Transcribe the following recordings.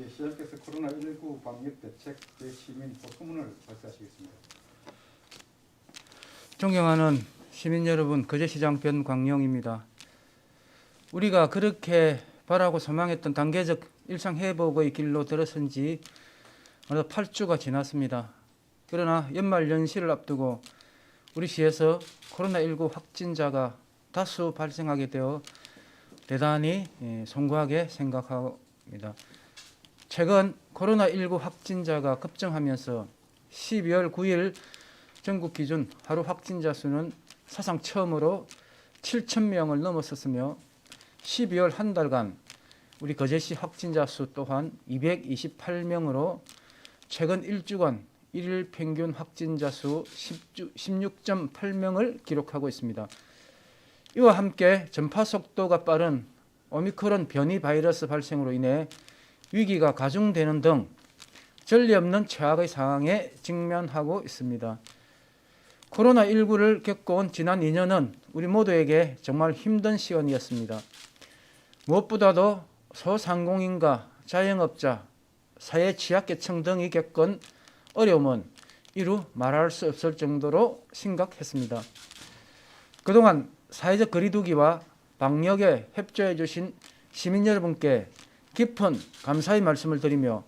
예, 시장께서 코로나19 방역 대책 대시민 호소문을 발표하시겠습니다. 존경하는 시민 여러분, 거제시장 변광영입니다. 우리가 그렇게 바라고 소망했던 단계적 일상 회복의 길로 들어선 지 어느덧 8주가 지났습니다. 그러나 연말 연시를 앞두고 우리 시에서 코로나19 확진자가 다수 발생하게 되어 대단히 예, 송구하게 생각합니다. 최근 코로나19 확진자가 급증하면서 12월 9일 전국 기준 하루 확진자 수는 사상 처음으로 7천 명을 넘었었으며 12월 한 달간 우리 거제시 확진자 수 또한 228명으로 최근 1주간 일일 평균 확진자 수 16.8명을 기록하고 있습니다. 이와 함께 전파 속도가 빠른 오미크론 변이 바이러스 발생으로 인해 위기가 가중되는 등 전례 없는 최악의 상황에 직면하고 있습니다. 코로나19를 겪어온 지난 2년은 우리 모두에게 정말 힘든 시간이었습니다. 무엇보다도 소상공인과 자영업자, 사회 취약계층 등이 겪은 어려움은 이루 말할 수 없을 정도로 심각했습니다. 그동안 사회적 거리두기와 방역에 협조해 주신 시민 여러분께 깊은 감사의 말씀을 드리며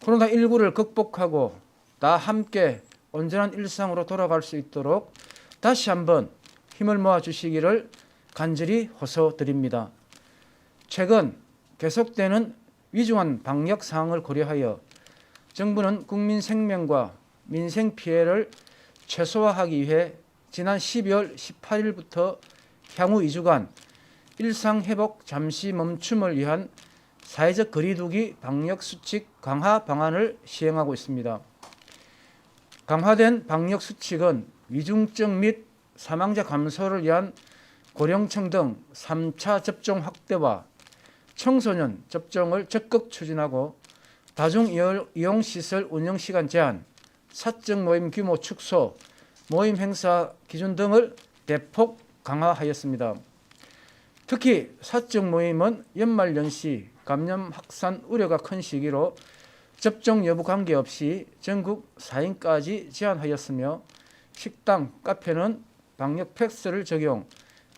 코로나19를 극복하고 다 함께 온전한 일상으로 돌아갈 수 있도록 다시 한번 힘을 모아 주시기를 간절히 호소드립니다. 최근 계속되는 위중한 방역 상황을 고려하여 정부는 국민 생명과 민생 피해를 최소화하기 위해 지난 12월 18일부터 향후 2주간 일상 회복 잠시 멈춤을 위한 사회적 거리두기 방역 수칙 강화 방안을 시행하고 있습니다. 강화된 방역 수칙은 위중증 및 사망자 감소를 위한 고령층 등 3차 접종 확대와 청소년 접종을 적극 추진하고 다중 이용 시설 운영 시간 제한, 사적 모임 규모 축소, 모임 행사 기준 등을 대폭 강화하였습니다. 특히 사적 모임은 연말 연시 감염 확산 우려가 큰 시기로 접종 여부 관계없이 전국 4인까지 제한하였으며 식당, 카페는 방역 패스를 적용,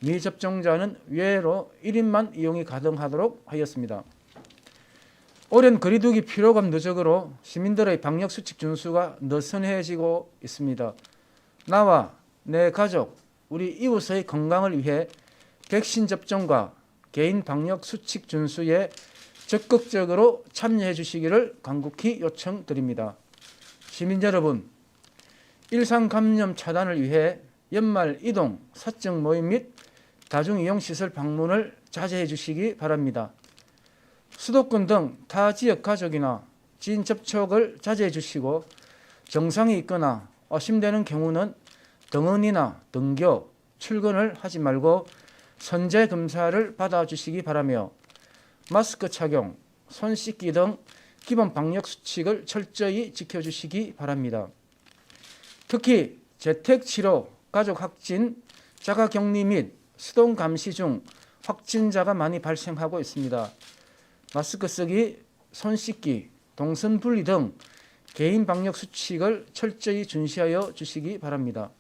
미접종자는 외로 1인만 이용이 가능하도록 하였습니다. 오랜 거리두기 피로감 누적으로 시민들의 방역 수칙 준수가 느슨해지고 있습니다. 나와 내 가족, 우리 이웃의 건강을 위해 백신 접종과 개인 방역 수칙 준수에 적극적으로 참여해 주시기를 간곡히 요청드립니다. 시민 여러분, 일상 감염 차단을 위해 연말 이동, 사적 모임 및 다중 이용 시설 방문을 자제해 주시기 바랍니다. 수도권 등 타 지역 가족이나 지인 접촉을 자제해 주시고 정상이 있거나 의심되는 경우는 등원이나 등교, 출근을 하지 말고 선제 검사를 받아 주시기 바라며 마스크 착용, 손 씻기 등 기본 방역 수칙을 철저히 지켜주시기 바랍니다. 특히 재택 치료, 가족 확진, 자가 격리 및 수동 감시 중 확진자가 많이 발생하고 있습니다. 마스크 쓰기, 손 씻기, 동선 분리 등 개인 방역 수칙을 철저히 준시하여 주시기 바랍니다.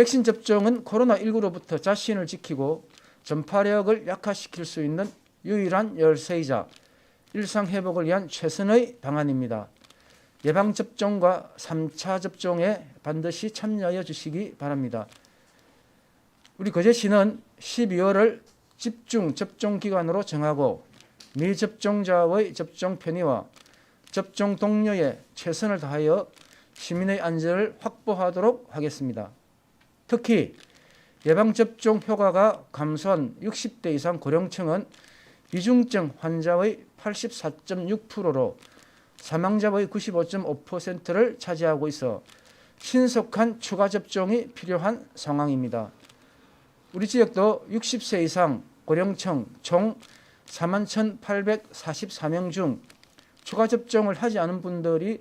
백신 접종은 코로나19로부터 자신을 지키고 전파력을 약화시킬 수 있는 유일한 열쇠이자 일상 회복을 위한 최선의 방안입니다. 예방 접종과 3차 접종에 반드시 참여하여 주시기 바랍니다. 우리 거제시는 12월을 집중 접종 기간으로 정하고 미접종자의 접종 편의와 접종 동료에 최선을 다하여 시민의 안전을 확보하도록 하겠습니다. 특히 예방접종 효과가 감소한 60대 이상 고령층은 위중증 환자의 84.6%로 사망자의 95.5%를 차지하고 있어 신속한 추가 접종이 필요한 상황입니다. 우리 지역도 60세 이상 고령층 총 41,844명 중 추가 접종을 하지 않은 분들이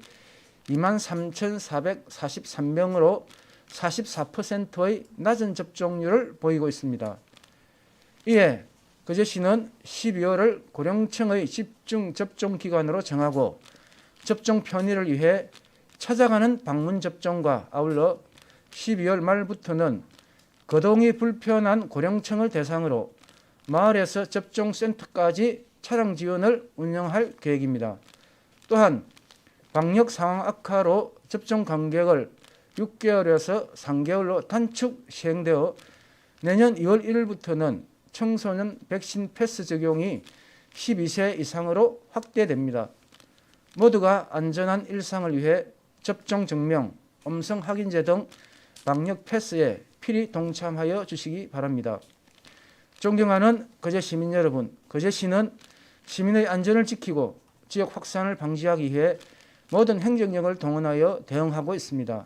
23,443명으로 44%의 낮은 접종률을 보이고 있습니다. 이에 거제시는 12월을 고령층의 집중 접종 기간으로 정하고 접종 편의를 위해 찾아가는 방문 접종과 아울러 12월 말부터는 거동이 불편한 고령층을 대상으로 마을에서 접종 센터까지 차량 지원을 운영할 계획입니다. 또한 방역 상황 악화로 접종 간격을 6개월에서 3개월로 단축 시행되어 내년 2월 1일부터는 청소년 백신 패스 적용이 12세 이상으로 확대됩니다. 모두가 안전한 일상을 위해 접종 증명, 음성 확인제 등 방역 패스에 필히 동참하여 주시기 바랍니다. 존경하는 거제 시민 여러분, 거제시는 시민의 안전을 지키고 지역 확산을 방지하기 위해 모든 행정력을 동원하여 대응하고 있습니다.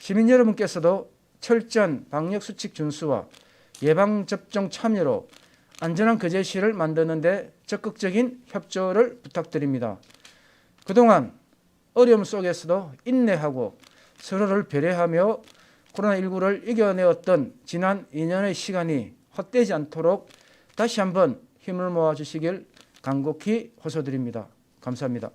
시민 여러분께서도 철저한 방역 수칙 준수와 예방 접종 참여로 안전한 거제시를 만드는 데 적극적인 협조를 부탁드립니다. 그동안 어려움 속에서도 인내하고 서로를 배려하며 코로나19를 이겨내었던 지난 2년의 시간이 헛되지 않도록 다시 한번 힘을 모아 주시길 간곡히 호소드립니다. 감사합니다.